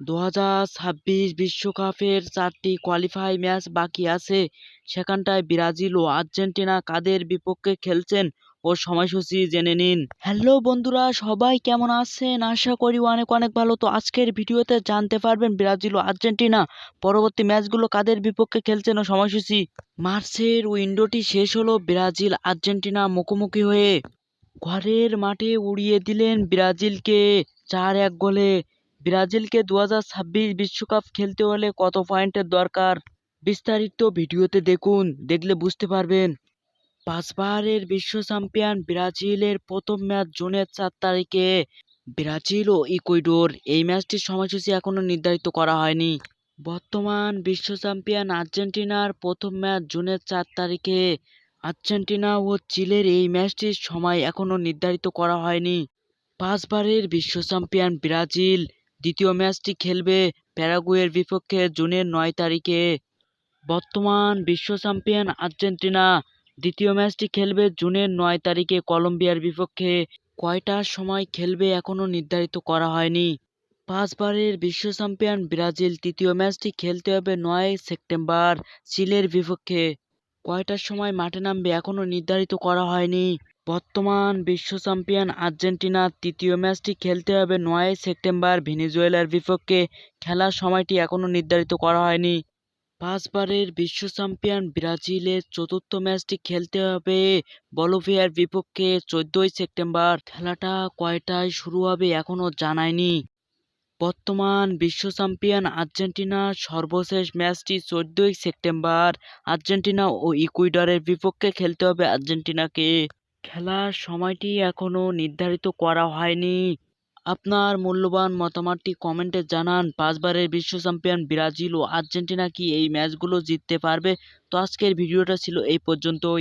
দু বিশ্বকাপের চারটি কোয়ালিফাই ম্যাচ বাকি আছে। সেখানটায় ব্রাজিল ও আর্জেন্টিনা কাদের বিপক্ষে খেলছেন ও সময়সূচি জেনে নিন। হ্যালো বন্ধুরা, সবাই কেমন আছেন? আশা করি অনেক অনেক ভালো। তো আজকের ভিডিওতে জানতে পারবেন ব্রাজিল ও আর্জেন্টিনা পরবর্তী ম্যাচগুলো কাদের বিপক্ষে খেলছেন ও সময়সূচি। মার্চের উইন্ডোটি শেষ হলো ব্রাজিল আর্জেন্টিনা মুখোমুখি হয়ে। ঘরের মাঠে উড়িয়ে দিলেন ব্রাজিলকে চার এক গোলে। ব্রাজিলকে দু বিশ্বকাপ খেলতে হলে কত পয়েন্টের দরকার? বিস্তারিত ভিডিওতে দেখুন, দেখলে বুঝতে পারবেন। পাঁচবারের বিশ্ব চ্যাম্পিয়ন ব্রাজিলের প্রথম ম্যাচ জুনের চার তারিখে। ব্রাজিল ও ইকুইডোর এই ম্যাচটির সময়সূচি এখনও নির্ধারিত করা হয়নি। বর্তমান বিশ্ব চ্যাম্পিয়ন আর্জেন্টিনার প্রথম ম্যাচ জুনের চার তারিখে। আর্জেন্টিনা ও চিলের এই ম্যাচটির সময় এখনও নির্ধারিত করা হয়নি। পাঁচবারের বিশ্ব চ্যাম্পিয়ন ব্রাজিল দ্বিতীয় ম্যাচটি খেলবে প্যারাগুয়ের বিপক্ষে জুনের নয় তারিখে। বর্তমান বিশ্ব চ্যাম্পিয়ন আর্জেন্টিনা দ্বিতীয় ম্যাচটি খেলবে জুনের নয় তারিখে কলম্বিয়ার বিপক্ষে। কয়টার সময় খেলবে এখনও নির্ধারিত করা হয়নি। পাঁচবারের বিশ্ব চ্যাম্পিয়ন ব্রাজিল তৃতীয় ম্যাচটি খেলতে হবে নয় সেপ্টেম্বর, চিলের বিপক্ষে। কয়টার সময় মাঠে নামবে এখনও নির্ধারিত করা হয়নি। বর্তমান বিশ্ব চ্যাম্পিয়ন আর্জেন্টিনার তৃতীয় ম্যাচটি খেলতে হবে নয় সেপ্টেম্বর ভেনেজুয়েলার বিপক্ষে। খেলার সময়টি এখনও নির্ধারিত করা হয়নি। পাঁচবারের বিশ্ব চ্যাম্পিয়ন ব্রাজিলের চতুর্থ ম্যাচটি খেলতে হবে বলোভিয়ার বিপক্ষে চোদ্দই সেপ্টেম্বর। খেলাটা কয়টায় শুরু হবে এখনও জানায়নি। বর্তমান বিশ্ব চ্যাম্পিয়ন আর্জেন্টিনার সর্বশেষ ম্যাচটি চোদ্দই সেপ্টেম্বর। আর্জেন্টিনা ও ইকুইডরের বিপক্ষে খেলতে হবে আর্জেন্টিনাকে। খেলার সময়টি এখনও নির্ধারিত করা হয়নি। আপনার মূল্যবান মতামতটি কমেন্টে জানান। পাঁচবারের বিশ্ব চ্যাম্পিয়ন ব্রাজিল ও আর্জেন্টিনা কি এই ম্যাচগুলো জিততে পারবে? তো আজকের ভিডিওটা ছিল এই পর্যন্তই।